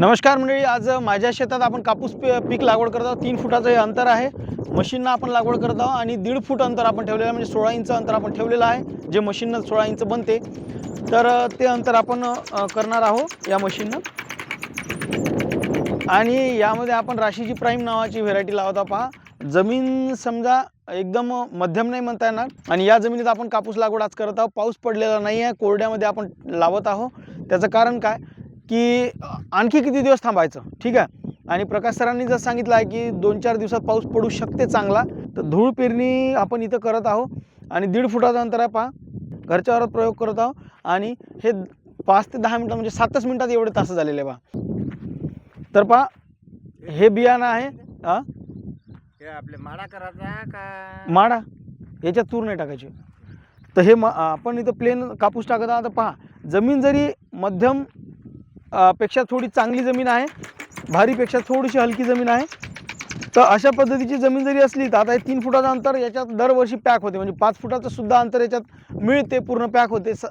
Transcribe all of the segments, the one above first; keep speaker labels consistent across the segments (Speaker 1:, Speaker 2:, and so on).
Speaker 1: नमस्कार मंडळी आज माझ्या शेतात आपण कापूस पीक लागवड करत आहोत. तीन फुटाचं हे अंतर आहे. मशीननं आपण लागवड करत आहोत आणि दीड फूट अंतर आपण ठेवलेलं आहे म्हणजे सोळा इंच अंतर आपण ठेवलेलं आहे जे मशीननं सोळा इंच बनते. तर ते अंतर आपण करणार आहोत या मशीननं. आणि यामध्ये आपण राशीची प्राईम नावाची व्हेरायटी लावत आहोत पहा. जमीन समजा एकदम मध्यम नाही म्हणता येणार. आणि या जमिनीत आपण कापूस लागवड आज करत आहोत. पाऊस पडलेला नाही आहे कोरड्यामध्ये आपण लावत आहोत. त्याचं कारण काय? की आणखी किती दिवस थांबायचं? ठीक आहे? आणि प्रकाश सरांनी जर सांगितलं आहे की दोन चार दिवसात पाऊस पडू शकते चांगला तर धूळ पेरणी आपण इथं करत आहोत. आणि दीड फुटाचं अंतर आहे पहा घरच्या वावरात प्रयोग करत आहोत. आणि हे पाच ते दहा मिनटं म्हणजे सातच मिनटात एवढे तास झालेले आहे पहा. तर पहा हे बियाणं आहे हा?
Speaker 2: आपले माडा करायचा का?
Speaker 1: माडा? याच्यात तूर नाही टाकायची. तर हे आपण इथं प्लेन कापूस टाकत आहोत तर पहा जमीन जरी मध्यम पेक्षा थोडी चांगली जमीन आहे. भारीपेक्षा थोडीशी हलकी जमीन आहे. तर अशा पद्धतीची जमीन जरी असली तर आता हे तीन फुटाचं अंतर याच्यात दरवर्षी पॅक होते. म्हणजे पाच फुटाचं सुद्धा अंतर याच्यात मिळते पूर्ण पॅक होते स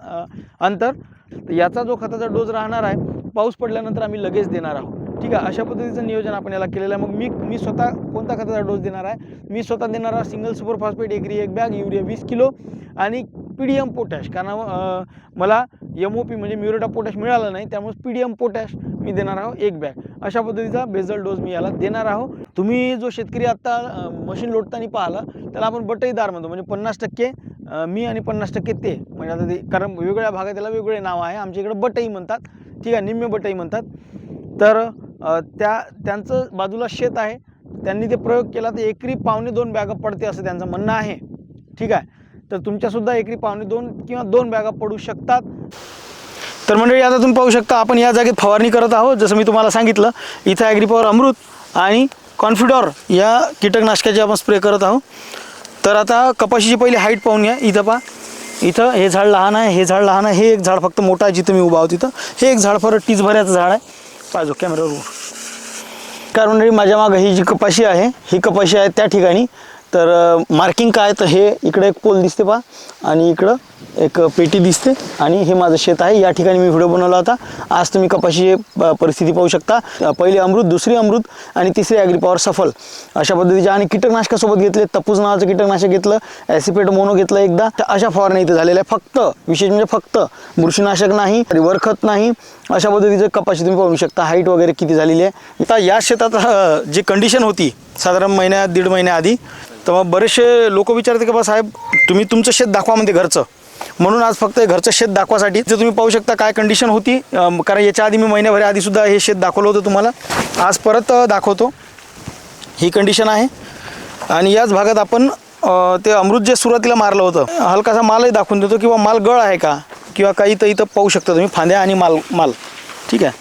Speaker 1: अंतर. तर याचा जो खताचा डोस राहणार आहे पाऊस पडल्यानंतर आम्ही लगेच देणार आहोत. ठीक आहे? अशा पद्धतीचं नियोजन आपण याला केलेलं आहे. मग मी मी स्वतः कोणता खताचा डोस देणार आहे? मी स्वतः देणार आहे सिंगल सुपर फॉस्फेट एकरी एक बॅग युरिया वीस किलो आणि पी डी एम पोटॅश कारण मला एम ओ पी म्हणजे म्युरेटा पोटॅश मिळालं नाही त्यामुळे पी डी एम पोटॅश मी देणार आहो एक बॅग अशा पद्धतीचा बेझल डोस मी याला देणार आहो. तुम्ही जो शेतकरी आत्ता मशीन लोटताना पाहिलं त्याला आपण बटईदार म्हणतो. म्हणजे पन्नास टक्के मी आणि पन्नास टक्के ते. म्हणजे आता ते कारण वेगवेगळ्या भागात त्याला वेगवेगळे नाव आहे. आमच्या इकडे बटई म्हणतात. ठीक आहे निम्मे बटई म्हणतात. तर त्या त्यांचं बाजूला शेत आहे. त्यांनी ते प्रयोग केला तर एकरी पावणे दोन बॅगा पडते असं त्यांचं म्हणणं आहे. ठीक आहे. तर तुमच्यासुद्धा एकरी पावणे दोन किंवा दोन बॅगा पडू शकतात. तर मंडळी आता तुम्ही पाहू शकता आपण या जागेत फवारणी करत आहोत. जसं मी तुम्हाला सांगितलं इथं ॲग्रीपॉवर अमृत आणि कॉन्फिडॉर या कीटकनाशकाची आपण स्प्रे करत आहोत. तर आता कपाशीची पहिली हाईट पाहून घ्या. इथं पहा. इथं हे झाड लहान आहे हे झाड लहान आहे. हे एक झाड फक्त मोठं आहे जिथं मी उभा आहोत तिथं. हे एक झाड फार टीचभऱ्याचं झाड आहे. पाहिजो कॅमेरावर कारण मंडळी माझ्या मागं ही जी कपाशी आहे ही कपाशी आहे त्या ठिकाणी. तर मार्किंग काय तर हे इकडे एक पोल दिसते पहा. आणि इकडं एक पेटी दिसते. आणि हे माझं शेत आहे. या ठिकाणी मी व्हिडिओ बनवला होता. आज तुम्ही कपाशीची प- परिस्थिती पाहू शकता. पहिली अमृत दुसरी अमृत आणि तिसरी ॲग्रीपॉवर सफल. अशा पद्धतीचे आणि कीटकनाशकासोबत घेतले. तपूज नावाचं कीटकनाशक घेतलं. ॲसिपेट मोनो घेतलं एकदा. तर अशा फवारण्या इथे झालेल्या आहे फक्त विशेष म्हणजे फक्त बुरशीनाशक नाही वरखत नाही. अशा पद्धतीचं कपाशी तुम्ही पाहू शकता. हाईट वगैरे किती झालेली आहे. आता या शेतात जी कंडिशन होती साधारण महिन्यात दीड महिन्याआधी तर मग बरेचसे लोक विचारते की बा साहेब तुम्ही तुमचं शेत दाखवा म्हणते घरचं. म्हणून आज फक्त घरचं शेत दाखवासाठी जे तुम्ही पाहू शकता काय कंडिशन होती कारण याच्या आधी मी महिन्याभर आधीसुद्धा हे शेत दाखवलं होतं तुम्हाला. आज परत दाखवतो. ही कंडिशन आहे. आणि याच भागात आपण ते अमृत जे सुरुवातीला मारलं होतं हलकासा मालही दाखवून देतो किंवा माल गळ आहे का? किंवा काही तर इथं पाहू शकता तुम्ही फांद्या आणि माल माल. ठीक आहे?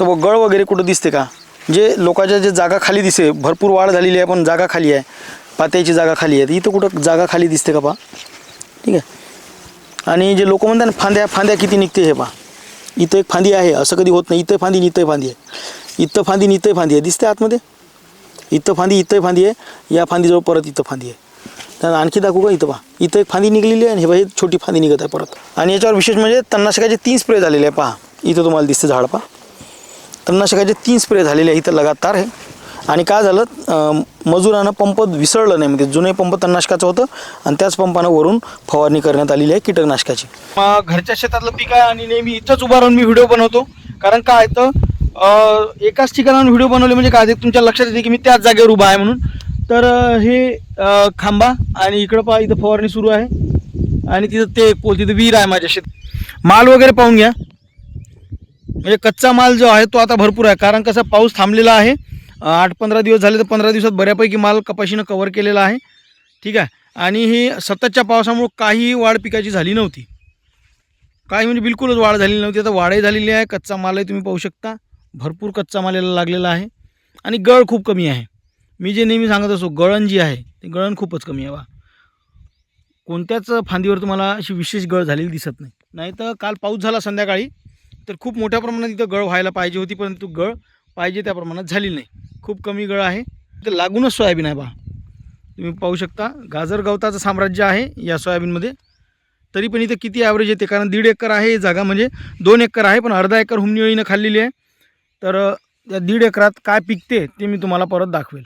Speaker 1: तर बघ गळ वगैरे कुठं दिसते का? जे लोकांच्या जे जागा खाली दिसते भरपूर वाढ झालेली आहे पण जागा खाली आहे. पात्याची जागा खाली आहे. इथं कुठं जागा खाली दिसते का पहा? ठीक आहे? आणि जे लोक म्हणतात ना फांद्या फांद्या किती निघते हे पहा. इथं एक फांदी आहे असं कधी होत नाही. इथं फांदी आणि इथं फांदी आहे. इथं फांदी आणि इथं फांदी आहे. दिसते आतमध्ये? इथं फांदी इथं फांदी आहे. या फांदीजवळ परत इथं फांदी आहे. तर आणखी दाखवू का इथं पहा. इथं एक फांदी निघलेली आहे आणि हे बघा छोटी फांदी निघत आहे परत. आणि याच्यावर विशेष म्हणजे तणनाशकाचे तीन स्प्रे झालेले आहे पहा. इथं तुम्हाला दिसतं झाड पहा. तणनाशकाचे तीन स्प्रे झालेले आहे इथं लगातार आहे आणि काय झालं मजुरानं पंप विसरलं नाही म्हणजे जुने पंप तणनाशकाचं होतं आणि त्याच पंपानं वरून फवारणी करण्यात आलेली आहे कीटकनाशकाची. घरच्या शेतातलं पीक आहे आणि नेहमी इथंच उभा राहून मी व्हिडिओ बनवतो. कारण काय तर एकाच ठिकाणाहून व्हिडिओ बनवले म्हणजे काय तुमच्या लक्षात येते की मी त्याच जागेवर उभा आहे म्हणून. तर हे खांबा आणि इकडं पहा इथं फवारणी सुरू आहे. आणि तिथं ते एक पोल तिथं विहीर आहे माझ्या शेत माल वगैरे पाहून घ्या. म्हणजे कच्चा माल जो आहे तो आता भरपूर आहे. कारण कसा पाऊस थांबलेला आहे. आठ पंधरा दिवस झाले तर पंधरा दिवसात बऱ्यापैकी माल कपाशीनं कव्हर केलेला आहे. ठीक आहे? आणि ही सततच्या पावसामुळं काही वाढ पिकाची झाली नव्हती. काही म्हणजे बिलकुलच वाढ झालेली नव्हती. आता वाढही झालेली आहे. कच्चा मालही तुम्ही पाहू शकता. भरपूर कच्चा माल याला लागलेला आहे. आणि गळ खूप कमी आहे. मी जे नेहमी सांगत असतो गळण जी आहे ते गळण खूपच कमी आहे बा. कोणत्याच फांदीवर तुम्हाला अशी विशेष गळ झालेली दिसत नाही. नाही तर काल पाऊस झाला संध्याकाळी तर खूप मोठ्या प्रमाणात इथं गळ व्हायला पाहिजे होती परंतु गळ पाहिजे त्या प्रमाणात झाली नाही. खूप कमी गळ आहे. तर लागूनच सोयाबीन आहे बा. तुम्ही पाहू शकता गाजर गवताचं साम्राज्य आहे या सोयाबीनमध्ये. तरी पण इथं किती ॲव्हरेज येते कारण दीड एकर आहे ही जागा म्हणजे दोन एकर आहे पण अर्धा एकर हुमनिवळीनं खाल्लेली आहे. तर त्या या दीड एकरात काय पिकते ते मी तुम्हाला परत दाखवेल.